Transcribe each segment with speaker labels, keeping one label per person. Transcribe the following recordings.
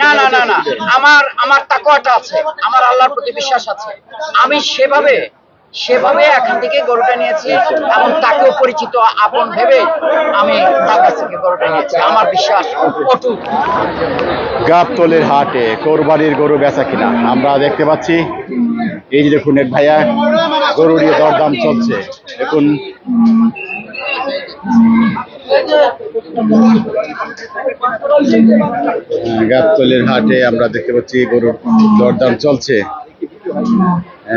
Speaker 1: না না না না। আমার আমার তাকওয়াটা আছে। আমার আল্লাহর প্রতি বিশ্বাস আছে। আমি সেভাবে সেভাবে এখান থেকে গরুটা নিয়েছি এবং তাকেও পরিচিত আপন ভেবে আমি তার কাছ থেকে গরুটা নিয়েছি। আমার বিশ্বাস অটুট।
Speaker 2: গাবতলের হাটে কোরবানির গরু বেচা কিনা? আমরা দেখতে পাচ্ছি, এই যে দেখুন এক ভাইয়া গরু নিয়ে দরদাম চলছে। দেখুন। গাবতলের হাটে আমরা দেখতে পাচ্ছি গরুর দরদাম চলছে।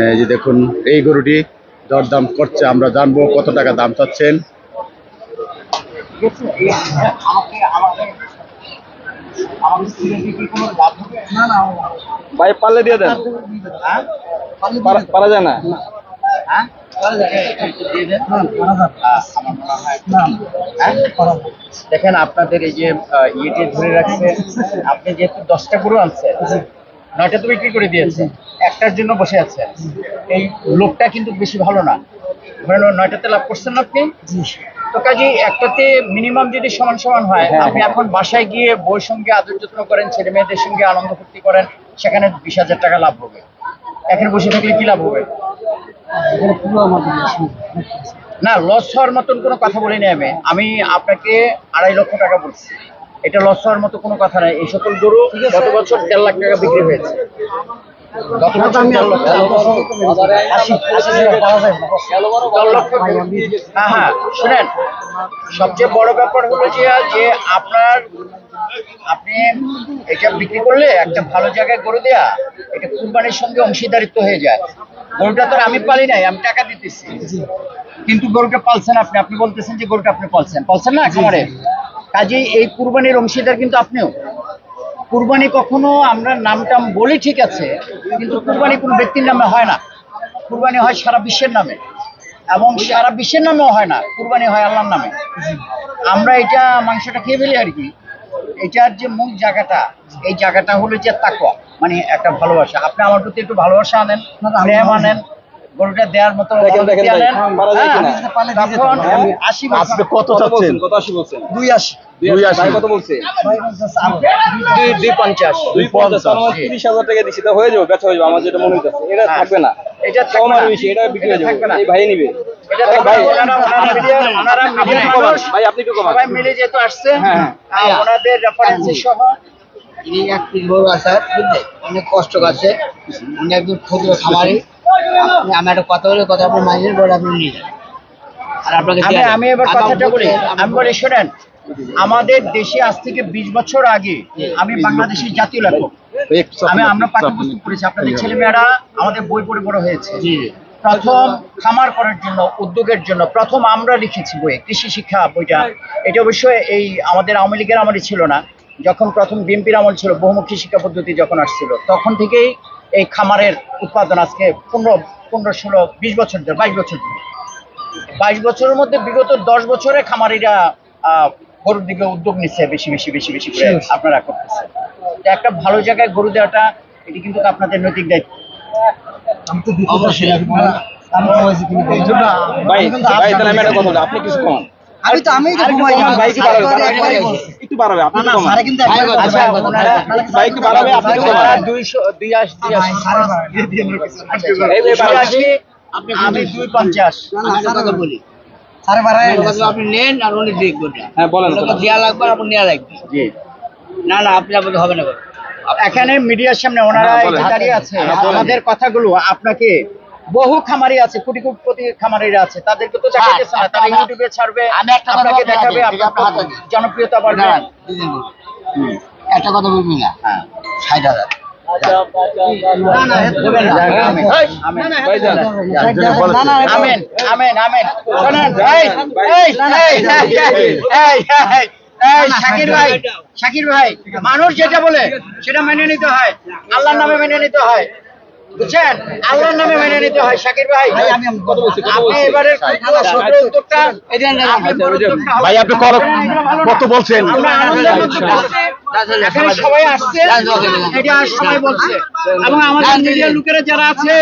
Speaker 2: এই যে দেখুন এই গরুটি দরদাম করছে। আমরা জানব কত টাকা দাম চাচ্ছেন।
Speaker 3: ভাই পারলে দিয়ে দেন। পারা- পারা যায় না।
Speaker 1: দেখেন আপনাদের এই যে ইয়েটি ধরে রাখছে আপনি যেহেতু দশটা গরু আনছেন নয়টা তো বিক্রি করে দিয়েছে একটার জন্য বসে আছেন এই লোকটা কিন্তু বেশি ভালো না। ধরেন নয়টাতে লাভ করছেন না আপনি? তো কাজে একটাতে মিনিমাম যদি সমান সমান হয় আপনি এখন বাসায় গিয়ে বউর সঙ্গে আদর যত্ন করেন ছেলে মেয়েদের সঙ্গে আনন্দ ফুর্তি করেন সেখানে বিশ হাজার টাকা লাভ হবে। এখানে বসে থাকলে কি লাভ হবে? না লস হওয়ার মতন কোনো কথা বলিনি আমি। আমি আপনাকে আড়াই লক্ষ টাকা বলছি। এটা লস হওয়ার মতো কোনো কথা নাই। এই সকল গরু গত বছর দেড় লাখ টাকা বিক্রি হয়েছে। হ্যাঁ হ্যাঁ শুনেন সবচেয়ে বড় ব্যাপার হলো যে আপনার আপনি এটা বিক্রি করলে একটা ভালো জায়গায় গরু দেয়া এটা কুরবানির সঙ্গে অংশীদারিত্ব হয়ে যায়। গরুটা তো আমি পালি নাই আমি টাকা দিতেছি। কিন্তু গরুটা পালছেন আপনি আপনি বলতেছেন যে গরুটা আপনি পালছেন। পালছেন না খামারে কাজেই এই কুরবানির অংশীদার কিন্তু আপনিও। কুরবানি কখনো আমরা নাম টাম বলি ঠিক আছে কিন্তু কুরবানি কোনো ব্যক্তির নামে হয় না। কুরবানি হয় সারা বিশ্বের নামে। এবং সারা বিশ্বের নামেও হয় না কুরবানি হয় আল্লাহর নামে। আমরা এটা মাংসটা খেয়ে ফেলি আর কি। এটার যে মূল জায়গাটা এই জায়গাটা হলো যে তাকওয়া মানে একটা ভালোবাসা। আপনি আমার প্রতি একটু ভালোবাসা আনেন প্রেম আনেন গরুটা দেওয়ার মতো হ্যাঁ,
Speaker 2: আপনি কত চাচ্ছেন?
Speaker 3: কত আশি বলছেন?
Speaker 1: দুই আশি।
Speaker 3: দুই
Speaker 2: দুই
Speaker 3: আশি।
Speaker 2: আশি।
Speaker 3: কত বলছে?
Speaker 1: দুই দুই পঞ্চাশ।
Speaker 3: দুই পঞ্চাশ। তিরিশ হাজার টাকা দিচ্ছি তা হয়ে যাবে বেচা হয়ে যাবে আমার যেটা মনে হইতেছে। এটা
Speaker 1: হ্যাঁ।
Speaker 3: থাকবে না।
Speaker 1: এটা
Speaker 3: কম আর বেশি এটা বিক্রি হয়ে যাবে। এই ভাই নিবে। আপনি কমান,
Speaker 1: মিলে যেহেতু আসছে
Speaker 3: হ্যাঁ, হ্যাঁ।
Speaker 1: ওনাদের সহ।
Speaker 4: ইনি এক আছে বুঝলে? অনেক কষ্ট করছে। উনি একজন ক্ষুদ্র খামারি। আপনি আমি একটা কথা বলে কথা আপনি মাইনের পরে আপনি নিয়ে যান। আর আপনাকে
Speaker 1: আমি আমি এবার কথাটা বলি। আমি বলি শোনেন আমাদের দেশে আজ থেকে বিশ বছর আগে আমি বাংলাদেশের জাতীয় লেখক। আমি আমরা পাঠ্যপুস্তক পড়েছি আপনাদের ছেলেমেয়েরা আমাদের বই পড়ে বড় হয়েছে। প্রথম খামার করার জন্য উদ্যোগের জন্য প্রথম আমরা লিখেছি বই কৃষি শিক্ষা বইটা। এটা অবশ্যই এই আমাদের আওয়ামী লীগের আমলে ছিল না। যখন প্রথম বিএনপির আমল ছিল বহুমুখী শিক্ষা পদ্ধতি যখন আসছিল তখন থেকেই এই খামারের উৎপাদন আজকে পনেরো পনেরো ষোলো বিশ বছর ধরে বাইশ বছর ধরে। বাইশ বছরের মধ্যে বিগত দশ বছরে খামারিরা আহ, গরুর দিকে উদ্যোগ নিচ্ছে বেশি বেশি বেশি বেশি করে আপনারা করতেছে। তো একটা ভালো জায়গায় গরু দেওয়াটা এটি কিন্তু আপনাদের নৈতিক দায়িত্ব।
Speaker 4: অবশ্যই। আপনি
Speaker 3: ভাই ভাই তাহলে আমি একটা কথা বলি, আপনি কিছু কমান
Speaker 4: আমি তো আমি তো ঘুমাই।
Speaker 3: ভাই বাড়াবে, একটু বাড়াবে, আপনি একটু কমান।
Speaker 4: কিন্তু
Speaker 1: আচ্ছা,
Speaker 3: ভাই বাড়াবে। আপনি ভাই,
Speaker 1: আমি দুই পঞ্চাশ।
Speaker 4: আমি কথা বলি। কথা আপনি নেন আর উনি দেখবেন না।
Speaker 3: হ্যাঁ বলেন
Speaker 4: দেয়া লাগবে আপনি নেওয়া লাগবে।
Speaker 1: জি।
Speaker 4: না না আপনি হবে না।
Speaker 1: এখানে মিডিয়ার সামনে ওনারা দাঁড়িয়ে আছে।
Speaker 3: হ্যাঁ,
Speaker 1: আমাদের কথাগুলো আপনাকে বহু খামারি আছে কোটি কোটি খামারিরা আছে। তাদেরকে তো দেখাইতেছে না তারা ইউটিউবে ছাড়বে
Speaker 4: আমি একটা কথা
Speaker 1: আপনাকে দেখাবে আপনার। জনপ্রিয়তা বাড়বে।
Speaker 4: না, একটা কথা বলবি না?
Speaker 1: হ্যাঁ।
Speaker 4: ষাট হাজার।
Speaker 1: আমেন। আমেন। আমেন। শাকির ভাই শাকির ভাই মানুষ যেটা বলে সেটা মেনে নিতে হয়। আল্লাহর নামে মেনে নিতে হয়। বুঝছেন আল্লাহর নামে মেনে নিতে হয় শাকির ভাই আপনি এবারে
Speaker 2: ভাই আপনি কত বলছেন।
Speaker 1: এখানে সবাই আসছে এটা সবাই বলছে এবং আমাদের মিডিয়ার লোকেরা যারা আছে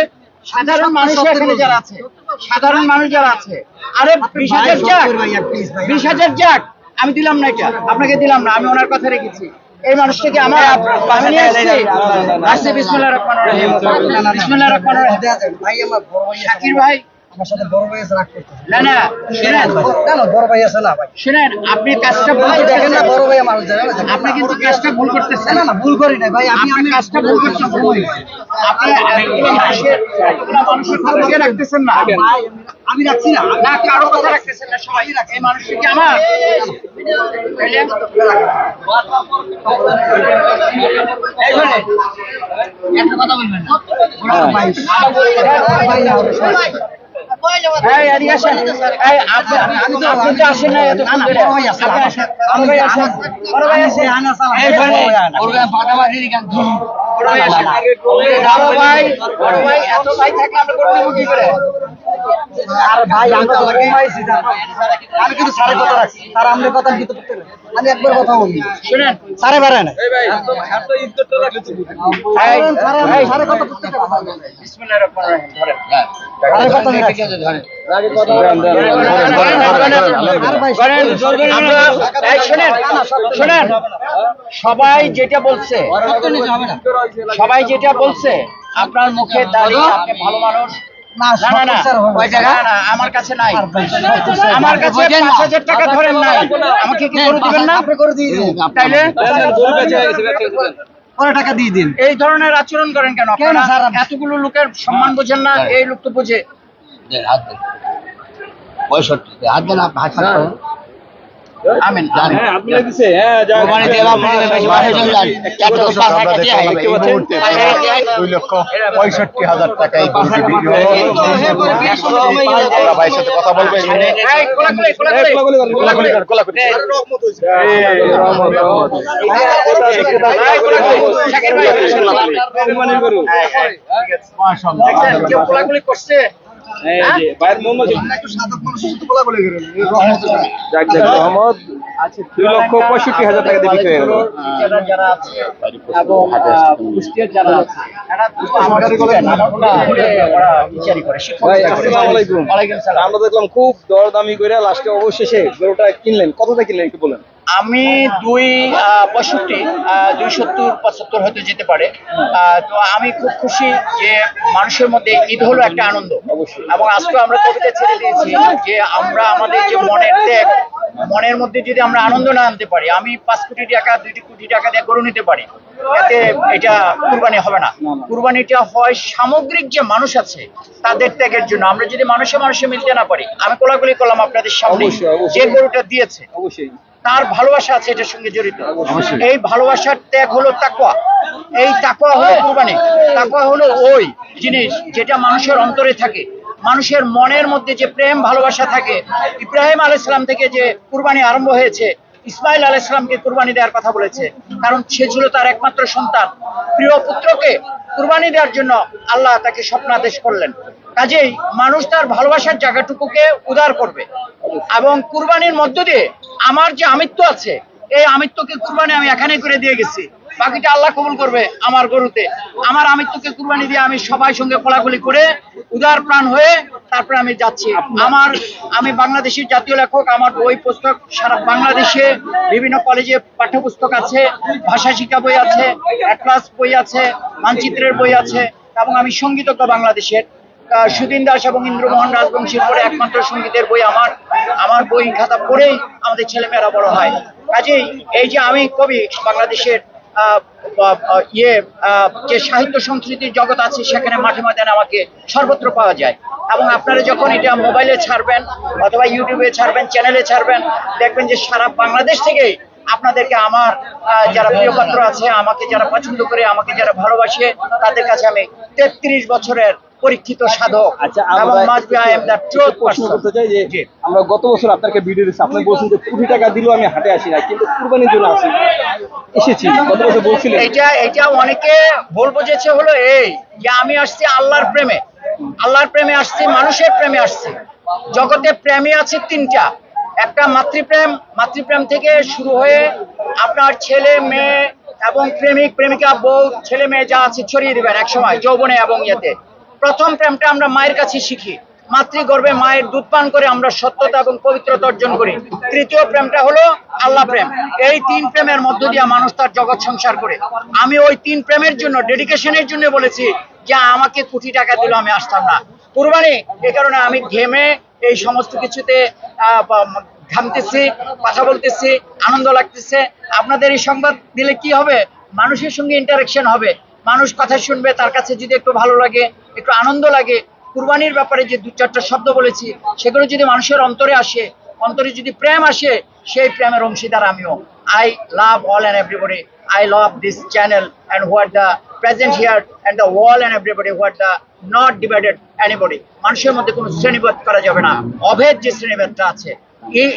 Speaker 1: সাধারণ মানুষ এখানে যারা আছে সাধারণ মানুষ যারা আছে আরে বিশ হাজার যাক বিশ হাজার যাক আমি দিলাম না এটা আপনাকে দিলাম না আমি ওনার কথা রেখেছি এই মানুষটাকে আমার আমি নিয়ে আসছি আসছে বিসমুল্লাহ রহমান রহিম। বিসমুল্লাহ রহমান রহিম।
Speaker 4: ভাই আমার বড় ভাই
Speaker 1: শাকির ভাই।
Speaker 4: আমার সাথে বড় ভাই রাগ করতেছে।
Speaker 1: না না শুনেন।
Speaker 4: না না বড় ভাই আছে না ভাই।
Speaker 1: শুনেন আপনি কাজটা ভুল
Speaker 4: দেখেন না বড় ভাই আমার জানেন না?
Speaker 1: আপনি কিন্তু কাজটা ভুল করতেছেন।
Speaker 4: না না ভুল করি না ভাই। আমি
Speaker 1: কাজটা ভুল আপনি মানুষের মানুষের রাখতেছেন না।
Speaker 4: আমি রাখছি না।
Speaker 1: না কারও কথা রাখতেছেন? না সবাই রাখে এই মানুষটা কি আমার? তাইলে? একটা কথা বলবেন
Speaker 4: ভাই। বড়
Speaker 1: এত ভাই থাকলে আমরা করে দেবো কি করে?
Speaker 4: আর ভাই আমি কিন্তু কথা রাখছি। আমাদের কথা কিন্তু আমি একবার কথা বলি।
Speaker 1: শুনেন,
Speaker 4: না।
Speaker 1: সবাই যেটা বলছে সবাই যেটা বলছে আপনার মুখে দাঁড়িয়ে আপনি ভালো মানুষ।
Speaker 4: না,
Speaker 1: না না না
Speaker 4: স্যার, কয় টাকা?
Speaker 1: না, না, আমার কাছে নাই। আমার কাছে পাঁচ হাজার টাকা ধরেন নাই। আমাকে কি করে দিবেন না?
Speaker 4: করে দিয়ে
Speaker 1: তাইলে
Speaker 4: টাকা দিয়ে দিন?
Speaker 1: এই ধরনের আচরণ করেন কেন? এতগুলো লোকের সম্মান বোঝেন না এই লোক তো বোঝে
Speaker 4: পঁয়ষট্টি। হাত দেন হাত
Speaker 1: আমিন
Speaker 3: হ্যাঁ আপনি দিছে। হ্যাঁ যা
Speaker 4: ওখানে দিয়ে আপনি বেশি বাড়ি চলে যান। একটা
Speaker 2: দর্শক,
Speaker 4: পাঁচ হাজার
Speaker 2: দেখতে
Speaker 4: টাকা
Speaker 2: পাচ্ছি এই মুহূর্তে দুই লক্ষ পঁয়ষট্টি হাজার টাকা এই গরুটি বিক্রি হলো ভাইয়ের সাথে কথা বলব এই মিনিট
Speaker 1: এই, কোলাকুলি, কোলাকুলি।
Speaker 2: কোলাকুলি কর, কোলাকুলি কর।
Speaker 1: এই, কোলাকুলি, শাকির ভাই।
Speaker 3: কুরবানির গরু
Speaker 1: দেখছেন, কেউ কোলাকুলি করছে?
Speaker 3: মন দুই লক্ষ পঁয়ষট্টি হাজার টাকা দিয়ে বিক্রি হয়ে গেল
Speaker 1: এবং কুষ্টিয়ার যারা আছে আমরা
Speaker 3: দেখলাম খুব দরদামি করে লাস্টে অবশেষে গরুটা কিনলেন কতটা কিনলেন একটু বলেন
Speaker 1: আমি দুই পঁয়ষট্টি দুই সত্তর পঁচাত্তর হয়তো যেতে পারে। তো আমি খুব খুশি যে মানুষের মধ্যে ঈদ হলো একটা আনন্দ। এবং আজকে আমরা কবিতা ছেড়ে দিয়েছি যে আমরা আমাদের যে মনের ত্যাগ মনের মধ্যে যদি আমরা আনন্দ না আনতে পারি আমি পাঁচ কোটি টাকা দুইটি কোটি টাকা দিয়ে গরু নিতে পারি এতে এটা কুরবানি হবে না। কুরবানিটা হয় সামগ্রিক যে মানুষ আছে তাদের ত্যাগের জন্য। আমরা যদি মানুষে মানুষে মিলতে না পারি আমি কোলাকুলি করলাম আপনাদের সামনে। যে গরুটা দিয়েছে
Speaker 3: অবশ্যই।
Speaker 1: তার ভালোবাসা আছে এটার সঙ্গে জড়িত। এই ভালোবাসার ত্যাগ হলো তাকওয়া। এই তাকওয়া হলো কুরবানি। তাকওয়া হলো ওই জিনিস যেটা মানুষের অন্তরে থাকে। মানুষের মনের মধ্যে যে প্রেম ভালোবাসা থাকে। ইব্রাহিম আলাইসালাম থেকে যে কুরবানি আরম্ভ হয়েছে ইসমাইল আলাইসালামকে কুরবানি দেওয়ার কথা বলেছে। কারণ সে ছিল তার একমাত্র সন্তান। প্রিয় পুত্রকে কুরবানি দেওয়ার জন্য আল্লাহ তাকে স্বপ্নাদেশ করলেন। কাজেই মানুষ তার ভালোবাসার জায়গাটুকুকে উদার করবে এবং কুরবানির মধ্য দিয়ে আমার যে আমিত্ব আছে, এই আমিত্বকে কুরবানি আমি এখানে করে দিয়ে গেছি। বাকিটা আল্লাহ কবুল করবে আমার গরুতে। আমার আমিত্বকে কুরবানি দিয়ে আমি সবাই সঙ্গে কোলাকুলি করে উদার প্রাণ হয়ে তারপরে আমি যাচ্ছি। আমার, আমি বাংলাদেশের জাতীয় লেখক, আমার বই, পুস্তক, সারা বাংলাদেশে বিভিন্ন কলেজে পাঠ্যপুস্তক আছে, ভাষা শিক্ষা বই আছে, অ্যাটলাস বই আছে, মানচিত্রের বই আছে, এবং আমি সঙ্গীতজ্ঞ বাংলাদেশের। সুদিন দাস এবং ইন্দ্রমোহন রাজবংশীর পরে একমাত্র সঙ্গীতের বই আমার। আমার বই খাতা পড়েই আমাদের ছেলেমেয়েরা বড় হয়। কাজেই এই যে আমি কবি বাংলাদেশের ইয়ে যে সাহিত্য সংস্কৃতির জগৎ আছে, সেখানে মাঠে ময়দানে আমাকে সর্বত্র পাওয়া যায়। এবং আপনারা যখন এটা মোবাইলে ছাড়বেন অথবা ইউটিউবে ছাড়বেন, চ্যানেলে ছাড়বেন, দেখবেন যে সারা বাংলাদেশ থেকে আপনাদেরকে আমার যারা প্রিয়পাত্র আছে, আমাকে যারা পছন্দ করে, আমাকে যারা ভালোবাসে, তাদের কাছে আমি তেত্রিশ বছরের পরীক্ষিত সাধক।
Speaker 3: আচ্ছা আমরা প্রশ্ন করতে চাই যে গত বছর আপনাকে ভিডিও দিচ্ছি আপনি বলছেন যে কোটি টাকা দিলেও আমি হাটে আসি না কিন্তু কুরবানির জন্য আসি। এসেছি গত বছর বলছিলেন।
Speaker 1: এটা এটা অনেকে ভুল বুঝেছে হলো এই যে আমি আসছি আল্লাহর প্রেমে। আল্লাহর প্রেমে আসছি মানুষের প্রেমে আসছি। জগতে প্রেমই আছে তিনটা। একটা মাতৃপ্রেম মাতৃপ্রেম থেকে শুরু হয়ে আপনার ছেলে মেয়ে এবং প্রেমিক প্রেমিকা বউ ছেলে মেয়ে যা আছে ছড়িয়ে দিবেন এক সময় যৌবনে এবং ইয়েতে। প্রথম প্রেমটা আমরা মায়ের কাছে শিখি। মাতৃগর্ভে মায়ের দুধ পান করে আমরা সত্যতা এবং পবিত্রতা অর্জন করি। তৃতীয় প্রেমটা হলো আল্লাহ প্রেম। এই তিন প্রেমের মধ্য দিয়ে মানুষ তার জগৎ সংসার করে। আমি ওই তিন প্রেমের জন্য ডেডিকেশনের জন্য বলেছি যে আমাকে কোটি টাকা দিল আমি আসতাম না। কুরবানি, এ কারণে আমি ঘেমে এই সমস্ত কিছুতে ঘামতেছি, কথা বলতেছি, আনন্দ লাগতেছে। আপনাদের এই সংবাদ দিলে কি হবে? মানুষের সঙ্গে ইন্টারাকশন হবে। মানুষ কথা শুনবে, তার কাছে যদি একটু ভালো লাগে, একটু আনন্দ লাগে, কুরবানির ব্যাপারে যে দু চারটা শব্দ বলেছি, সেগুলো যদি মানুষের অন্তরে আসে, অন্তরে যদি প্রেম আসে, সেই প্রেমের অংশীদার আমিও। I love all and everybody I love this channel and what the present here and the wall and everybody what the not divided anybody মানুষের মধ্যে কোনো শ্রেণীভেদ করা যাবে না। অভেদ যে শ্রেণীভেদটা আছে।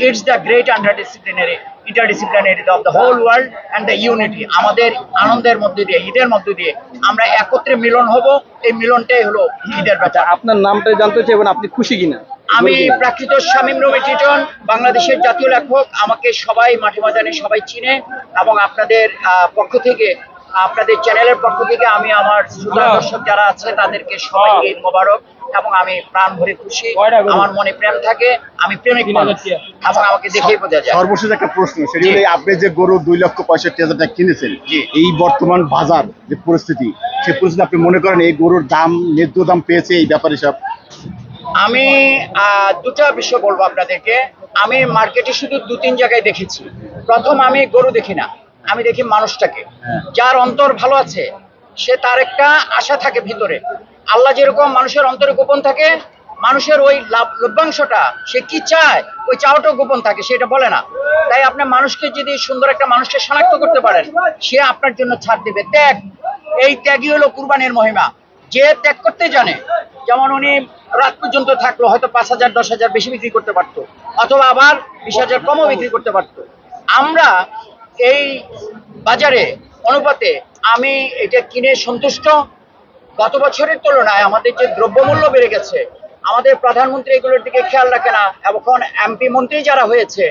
Speaker 1: It's the great underdisciplinary interdisciplinary of the whole world and the unity আমাদের আনন্দের মধ্যে দিয়ে ঈদের মধ্যে দিয়ে আমরা একত্রে মিলন হব। এই মিলনটাই হলো ঈদের
Speaker 3: বেচা
Speaker 1: ব্যাপার।
Speaker 3: আপনার নামটা জানতে চাই এবং আপনি খুশি কিনা?
Speaker 1: আমি। প্রাকৃত শামীম রবি টিটন বাংলাদেশের জাতীয় লেখক আমাকে সবাই মাঠে ময়দানে সবাই চিনে এবং আপনাদের পক্ষ থেকে আপনাদের চ্যানেলের পক্ষ থেকে আমি আমার শ্রোতা দর্শক যারা আছে তাদেরকে সবাইকে ঈদ মোবারক এবং আমি প্রাণ ভরে খুশি। আমার মনে প্রেম থাকে আমি প্রেমিক মানুষ। এবং আমাকে দেখেই বোঝা যায়।
Speaker 2: সর্বশেষ একটা প্রশ্ন সেটি হলো এই আপনি যে গরু দুই লক্ষ পঁয়ষট্টি হাজার টাকা কিনেছেন এই বর্তমান বাজার যে পরিস্থিতি সেই পরিস্থিতি আপনি মনে করেন এই গরুর দাম ন্যায্য দাম পেয়েছে এই ব্যাপারে সব?
Speaker 1: আমি আহ, দুটো বিষয় বলব আপনাদেরকে। আমি মার্কেটে শুধু দু তিন জায়গায় দেখেছি। প্রথম আমি গরু দেখি না। আমি দেখি মানুষটাকে।
Speaker 2: হ্যাঁ।
Speaker 1: যার অন্তর ভালো আছে সে তার একটা আশা থাকে ভিতরে। আল্লাহ যেরকম মানুষের অন্তরে গোপন থাকে মানুষের ওই লাভ লভ্যাংশটা সে কি চায় ওই চাওয়াটাও গোপন থাকে সেটা বলে না। তাই আপনি মানুষকে যদি সুন্দর একটা মানুষকে শনাক্ত করতে পারেন সে আপনার জন্য ছাড় দেবে। ত্যাগ এই ত্যাগই হলো কুরবানির মহিমা। যে ত্যাগ করতে জানে যেমন উনি রাত পর্যন্ত থাকল হয়তো পাঁচ হাজার দশ হাজার বেশি বিক্রি করতে পারতো অথবা আবার বিশ হাজার কমও বিক্রি করতে পারতো। আমরা এই বাজারে অনুপাতে আমি এটা কিনে সন্তুষ্ট। গত বছরের তুলনায় আমাদের যে দ্রব্যমূল্য বেড়ে গেছে, আমাদের প্রধানমন্ত্রী এগুলোর দিকে খেয়াল রাখে না। এখন এমপি মন্ত্রী যারা হয়েছে,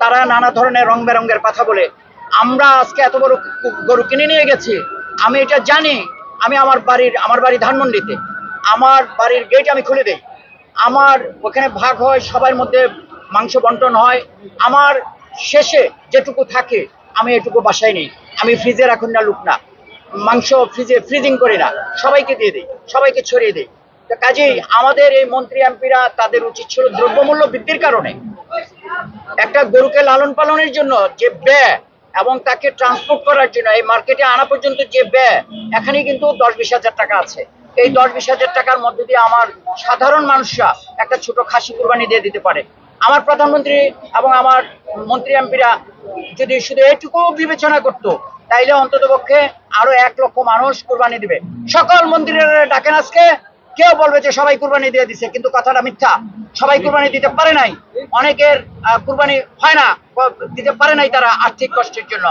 Speaker 1: তারা নানা ধরনের রং বেরঙ্গের কথা বলে, আমরা আজকে এত বড় গরু কিনে নিয়ে গেছি। আমি এটা জানি, আমি আমার বাড়ির, আমার বাড়ি ধানমন্ডিতে। আমার বাড়ির গেট আমি খুলে দেই। আমার ওখানে ভাগ হয়, সবার মধ্যে মাংস বন্টন হয়। আমার শেষে যেটুকু থাকে আমি এটুকু বাসায় নেই। আমি ফ্রিজে রাখুন না, লুক না। মাংস ফ্রিজে, ফ্রিজিং করি না। সবাইকে দিয়ে দিই, সবাইকে ছড়িয়ে দিই। তো কাজেই আমাদের এই মন্ত্রী এমপিরা তাদের উচিত ছিল দ্রব্যমূল্য বৃদ্ধির কারণে। একটা গরুকে লালন পালনের জন্য যে ব্যয় এবং তাকে ট্রান্সপোর্ট করার জন্য, এই মার্কেটে আনা পর্যন্ত যে ব্যয় এখানে কিন্তু দশ বিশ হাজার টাকা আছে। এই দশ বিশ হাজার টাকার মধ্যে দিয়ে আমার সাধারণ মানুষরা একটা ছোট খাসি কুরবানি দিয়ে দিতে পারে। আমার প্রধানমন্ত্রী এবং আমার মন্ত্রী এমপিরা যদি শুধু এটুকু বিবেচনা করতো, তাইলে অন্তত পক্ষে আরও এক লক্ষ মানুষ কুরবানি দিবে। সকল মন্ত্রীরা ডাকেন আজকে, কেউ বলবে যে সবাই কুরবানি দিয়ে দিছে, কিন্তু কথাটা মিথ্যা। সবাই কুরবানি দিতে পারে নাই। অনেকের কুরবানি হয় না দিতে পারে নাই তারা আর্থিক কষ্টের জন্য।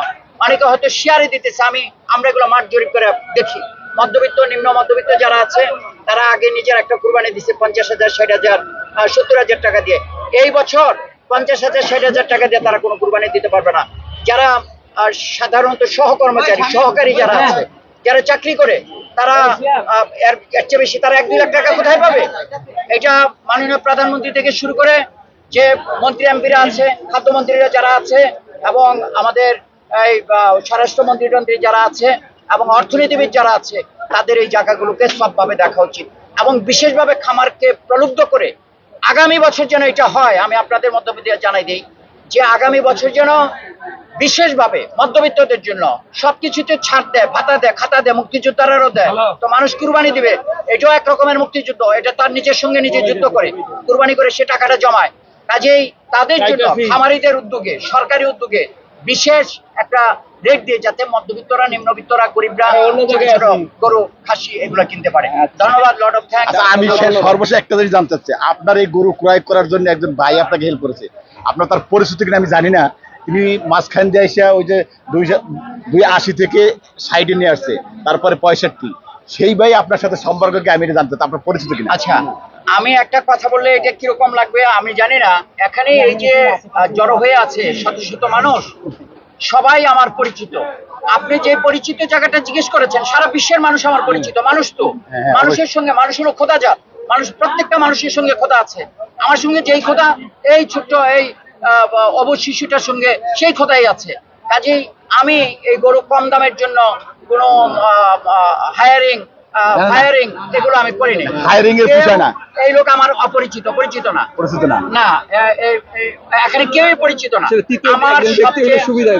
Speaker 1: অনেকে হয়তো শেয়ারে দিতেছে, আমি, আমরা এগুলো মাঠ জরিপ করে দেখি। মধ্যবিত্ত, নিম্ন মধ্যবিত্ত যারা আছে, তারা আগে নিজের একটা কুরবানি দিছে পঞ্চাশ হাজার, ষাট হাজার সত্তর হাজার টাকা দিয়ে। এই বছর পঞ্চাশ হাজার ষাট হাজার টাকা দিয়ে তারা কোনো কুরবানি দিতে পারবে না। যারা সাধারণত সহকর্মচারী সহকারী যারা আছে যারা চাকরি করে তারা এর এর চেয়ে বেশি তারা এক দুই লাখ টাকা কোথায় পাবে? এটা মাননীয় প্রধানমন্ত্রী থেকে শুরু করে যে মন্ত্রী এমপিরা আছে খাদ্যমন্ত্রীরা যারা আছে এবং আমাদের এই স্বরাষ্ট্রমন্ত্রী টন্ত্রী যারা আছে এবং অর্থনীতিবিদ যারা আছে তাদের এই জায়গাগুলোকে সবভাবে দেখা উচিত। এবং বিশেষভাবে খামারকে প্রলুব্ধ করে আগামী বছর যেন এটা হয় আমি আপনাদের মধ্যবিত্ত জানাই দিই যে আগামী বছর যেন বিশেষভাবে মধ্যবিত্তদের জন্য সবকিছুতে ছাড় দেয় ভাতা দেয় খাতা দেয় মুক্তিযোদ্ধারও দেয়। তো মানুষ কুরবানি দিবে এটাও এক রকমের মুক্তিযুদ্ধ এটা তার নিজের সঙ্গে নিজে যুদ্ধ করে কুরবানি করে সে টাকাটা জমায়। কাজেই তাদের জন্য খামারিদের উদ্যোগে সরকারি উদ্যোগে বিশেষ একটা রেট দিয়ে যাতে মধ্যবিত্তরা নিম্নবিত্তরা গরিবরা ছোট ছোট গরু খাসি এগুলো কিনতে পারে। ধন্যবাদ লর্ড অফ
Speaker 2: আচ্ছা আমি সর্বশেষ একটা জিনিস জানতে চাচ্ছি। আপনার এই গরু ক্রয় করার জন্য একজন ভাই আপনাকে হেল্প করেছে। আপনার তার পরিস্থিতি কিনা আমি জানি না। তিনি মাঝখান দিয়ে এসে ওই যে দুই দুই আশি থেকে সাইডে নিয়ে আসছে। তারপরে পঁয়ষট্টি। সেই ভাই আপনার সাথে সম্পর্ককে আমি এটা জানতে আপনার পরিস্থিতি কিনা?
Speaker 1: আচ্ছা আমি একটা কথা বললে এটা কীরকম লাগবে আমি জানি না। এখানে এই যে জড়ো হয়ে আছে শত শত মানুষ সবাই আমার পরিচিত। আপনি যে পরিচিত জায়গাটা জিজ্ঞেস করেছেন সারা বিশ্বের মানুষ আমার পরিচিত মানুষ তো।
Speaker 2: হ্যাঁ,
Speaker 1: মানুষের সঙ্গে মানুষ হলো খোদাজাত মানুষ প্রত্যেকটা মানুষের সঙ্গে খোদা আছে। আমার সঙ্গে যেই খোদা এই ছোট্ট এই আহ, অবশ শিশুটার সঙ্গে সেই খোদাই আছে। কাজেই আমি এই গরু কম দামের জন্য কোনো হায়ারিং ফায়ারিং এগুলো আমি করিনি।
Speaker 2: Hiring এর বিষয় না।
Speaker 1: এই লোক আমার অপরিচিত পরিচিত না।
Speaker 2: পরিচিত না।
Speaker 1: না এখানে কেউই পরিচিত না। আমার সবচেয়ে
Speaker 3: সুবিধা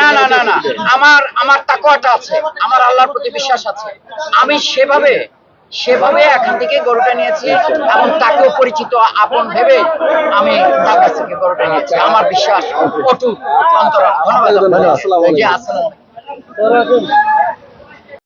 Speaker 1: না না না না। আমার আমার তাকওয়াটা আছে আমার আল্লাহর প্রতি বিশ্বাস আছে। আমি সেভাবে সেভাবে এখান থেকে গরুটা নিয়েছি এবং তাকেও পরিচিত আপন ভেবে আমি তার কাছ থেকে গরুটা নিয়েছি। আমার বিশ্বাস অটুট অন্তর। ধন্যবাদ। ¡Gracias!